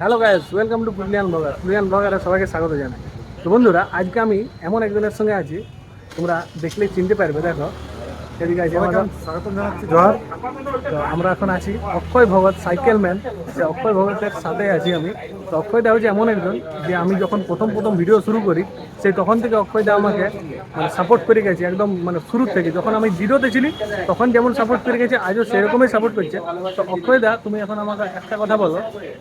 Hello guys welcome to Purulian blogger Purulian ব্লগারে সবাইকে স্বাগত জানাই। তো বন্ধুরা, আজকে আমি এমন একজনের সঙ্গে আছি, তোমরা দেখলে চিনতে পারবে, দেখো। এদিকে আছে আমাদের জানাচ্ছি। জোহার। তো আমরা এখন আছি অক্ষয় ভগত সাইকেল ম্যান। সে অক্ষয় ভগতের সাথে আছি আমি। তো অক্ষয়দা হচ্ছে এমন একজন যে আমি যখন প্রথম প্রথম ভিডিও শুরু করি সেই তখন থেকে অক্ষয়দা আমাকে মানে সাপোর্ট করে গেছে একদম মানে শুরু থেকে। যখন আমি জিরোতে ছিলি তখন যেমন সাপোর্ট করে গেছে আজও সেরকমই সাপোর্ট করছে। তো অক্ষয় দা তুমি এখন আমাকে একটা কথা বলো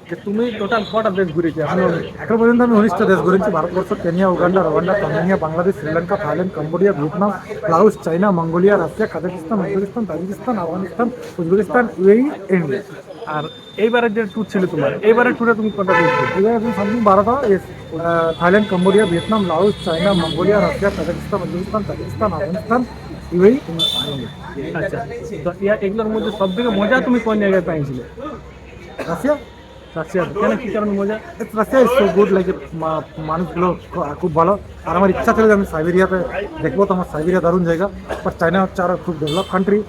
যে তুমি টোটাল কটা দেশ ঘুরেছো এখন? এখন পর্যন্ত আমি উনিশটা দেশ ঘুরেছি Bharatvarsha Kenya Uganda Rwanda Tanzania Bangladesh Sri Lanka Thailand Cambodia Vietnam Laos China Mongolia Russia Kazakhstan Uzbekistan Tajikistan Afghanistan Uzbekistan UAE India আর এইবারের যে ট্যুর ছিল তোমার এইবারের ট্যুরে তুমি কটা দেশ ঘুরেছো? এবার এখন সামথিং বারোটা S Thailand Cambodia Vietnam Laos China Mongolia Russia Kazakhstan Uzbekistan Tajikistan Afghanistan UAE আচ্ছা। তো ইয়া- এগুলোর মধ্যে সব থেকে মজা তুমি কোন জায়গায় পাইছিলে? রাশিয়া? রাশিয়া কেন কি কারণে মজা? Russia is so good like মানুষগুলো খুব ভালো। আর আমার ইচ্ছা ছিল যে আমি সাইবেরিয়াতে দেখব তো আমার সাইবেরিয়া দারুণ জায়গা। বাট চায়না হচ্ছে আরও খুব ডেভেলপ কান্ট্রি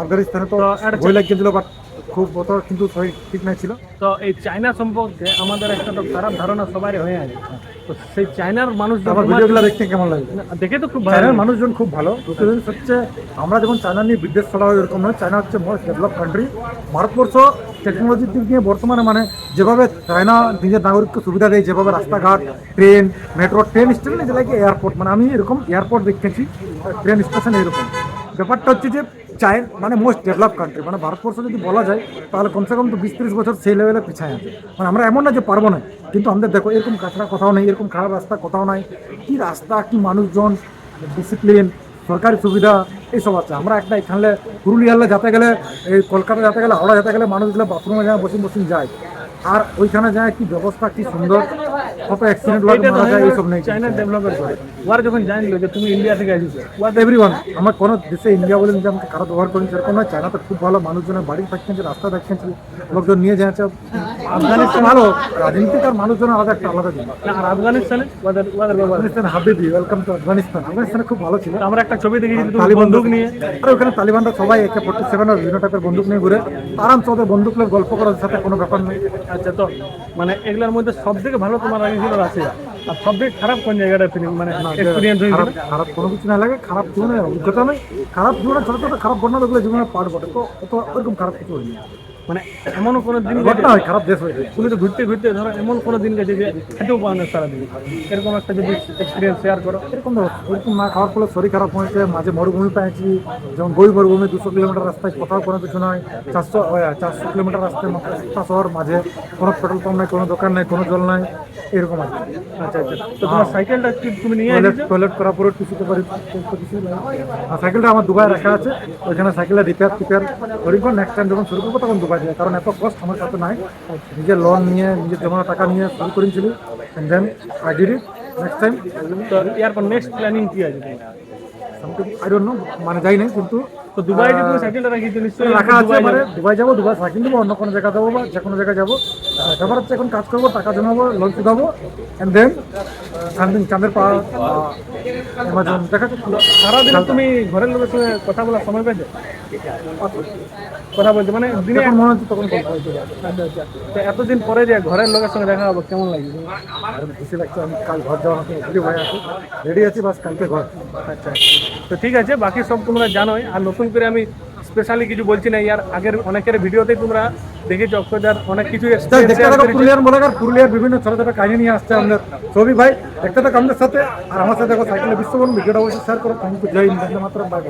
আফগানিস্তানে তো বই লাগিয়েছিল বাট খুব অত কিন্তু শরীর ঠিক নাই ছিল। তো এই চায়না সম্পর্কে আমাদের একটা তো খারাপ ধারণা সবারই হয়ে আছে। তো সেই চায়নার মানুষ আমার ভিডিওগুলো দেখতে কেমন লাগে? দেখে তো খুব চায়নার মানুষজন খুব ভালো। হচ্ছে আমরা যখন চায়না নিয়ে বিদেশ ছড়া হয় এরকম নয়। চায়না হচ্ছে মোস্ট ডেভেলপ কান্ট্রি ভারতবর্ষ টেকনোলজির দিক নিয়ে বর্তমানে মানে যেভাবে চায়না নিজের নাগরিককে সুবিধা দেয়, যেভাবে রাস্তাঘাট train metro train station is like airport মানে আমি এরকম এয়ারপোর্ট দেখেছি ট্রেন স্টেশন এরকম। ব্যাপারটা হচ্ছে যে চায় মানে মোস্ট ডেভেলপ কান্ট্রি মানে ভারতবর্ষ যদি বলা যায়, তাহলে কমসে কম তো বিশ তিরিশ বছর সেই লেভেলে পিছায় আছে। মানে আমরা এমন না যে পারব না, কিন্তু আমাদের দেখো, এরকম কাঁচরা কোথাও নেই, এরকম খারাপ রাস্তা কোথাও নাই। কি রাস্তা, কি মানুষজন ডিসিপ্লিন সরকারি সুবিধা, এইসব আছে। আমরা একটা এখানে পুরুলিয়ালে যেতে গেলে, এই কলকাতা যেতে গেলে, হাওড়া যেতে গেলে মানুষগুলো বাথরুমে যায় বসে বসে যায়। আর ওইখানে যায় কি ব্যবস্থা, কি সুন্দর। কত অ্যাক্সিডেন্ট তো মারা যায় এইসব নেই। চায়না ডেভেলপের করে। ওরা যখন জানলো যে তুমি ইন্ডিয়া থেকে আসিস ওয়াট আমার কোনো দেশে ইন্ডিয়া বলেন যে আমাকে খারাপ ব্যবহার করেন সেরকম নয়। চায়নাতে খুব ভালো মানুষজনের বাড়ি থাকছেন রাস্তা দেখছেন লোকজন নিয়ে যাচ্ছে। আফগানিস্তান ভালো রাজনীতিক আর মানুষজন আলাদা একটা আলাদা আর আফগানিস্তানে? ওদের ওদের আফগানিস্তান হাবিবি ওয়েলকাম টু আফগানিস্তান। আফগানিস্তানে খুব ভালো ছিল। আমরা একটা ছবি দেখেছি বন্দুক নিয়ে। আর ওখানে তালিবানরা সবাই একে ফোর্টি বিভিন্ন টাইপের বন্দুক নিয়ে ঘুরে। আরামসে ওদের বন্দুক নিয়ে গল্প করার সাথে কোনো ব্যাপার নেই। আচ্ছা তো মানে এগুলোর মধ্যে সব থেকে ভালো তোমার লাগেছিল রাশিয়া আর সব খারাপ কোন জায়গাটা ফিলিং? মানে এক্সপিরিয়েন্স হয়েছিল? খারাপ খারাপ কোনো কিছু না লাগে খারাপ জীবনে অভিজ্ঞতা নেই। খারাপ জীবনে ছোটো ছোটো খারাপ ঘটনাগুলো জীবনে পার ঘটে তো অত ওরকম খারাপ কিছু হয়নি। মানে এমনও কোনো দিন ঘটনা হয় খারাপ দেশ হয়েছে তুমি তো ঘুরতে ঘুরতে ধরো এমন কোনো দিন গেছে যে খেতেও পাও না সারাদিন। এরকম একটা যদি এক্সপিরিয়েন্স শেয়ার করো। এরকম তো ওরকম না খাওয়ার ফলে শরীর খারাপ হয়েছে মাঝে মরুভূমি পেয়েছি যেমন বই মরুভূমি দুশো কিলোমিটার রাস্তায় কোথাও কোনো কিছু নয় চারশো চারশো কিলোমিটার রাস্তায় একটা শহর মাঝে কোনো পেট্রোল পাম্প নাই কোনো দোকান নাই কোনো জল নাই এরকম আছে। আচ্ছা আচ্ছা। তো তোমার সাইকেলটা কি তুমি নিয়ে টয়লেট করার পরে টিস্যুতে পারি কিছু আর সাইকেলটা আমার দুবাই রাখা আছে ওইখানে সাইকেলটা রিপেয়ার টিপেয়ার করি। নেক্সট টাইম যখন শুরু করব তখন দুবাই যায়। কারণ এত কষ্ট আমার সাথে নাই। নিজের লোন নিয়ে নিজের জমানো টাকা নিয়ে শুরু করেছিলি। Then I did it next time তো এরপর নেক্সট প্ল্যানিং কি আছে? সামথিং আই ডোন্ট নো মানে যাই নাই কিন্তু তো দুবাই যে তুমি সাইকেলটা রাখিছো নিশ্চয়ই রাখা আছে মানে দুবাই যাব দুবাই সাইকেল দেবো অন্য কোনো জায়গা যাব বা যে কোনো জায়গায় যাব। ব্যাপার হচ্ছে এখন কাজ করব টাকা জমাবো লোন শুধাবো অ্যান্ড দেন সামথিং চাঁদের পাহাড় অ্যামাজন দেখা সারাদিন তুমি ঘরের লোকের সঙ্গে কথা বলার সময় পেয়েছ? কথা বলতে মানে দিনে মনে হচ্ছে তখন আচ্ছা আচ্ছা। তো এতদিন পরে যে ঘরের লোকের সঙ্গে দেখা হবে কেমন লাগে খুশি লাগছে আমি কাল ঘর যাওয়ার মতো রেডি হয়ে আছি। রেডি আছি বাস কালকে ঘর। আচ্ছা। তো ঠিক আছে বাকি সব তোমরা জানোই। আর নতুন করে আমি স্পেশালি কিছু বলছি না ইয়ার আগের অনেকের ভিডিওতে তোমরা দেখেছ অক্ষয়দার অনেক কিছু পুরুলিয়ার মনে করেছে। পুরুলিয়ার বিভিন্ন ছোট ছোট কাহিনী নিয়ে আসছে আমাদের। ছবি ভাই দেখতে থাকো আমাদের সাথে। আর আমার সাথে দেখো সাইকেলে বিশ্ববন ভিডিওটা অবশ্যই শেয়ার করো থ্যাংক ইউ জয় হিন্দ মাত্র বাই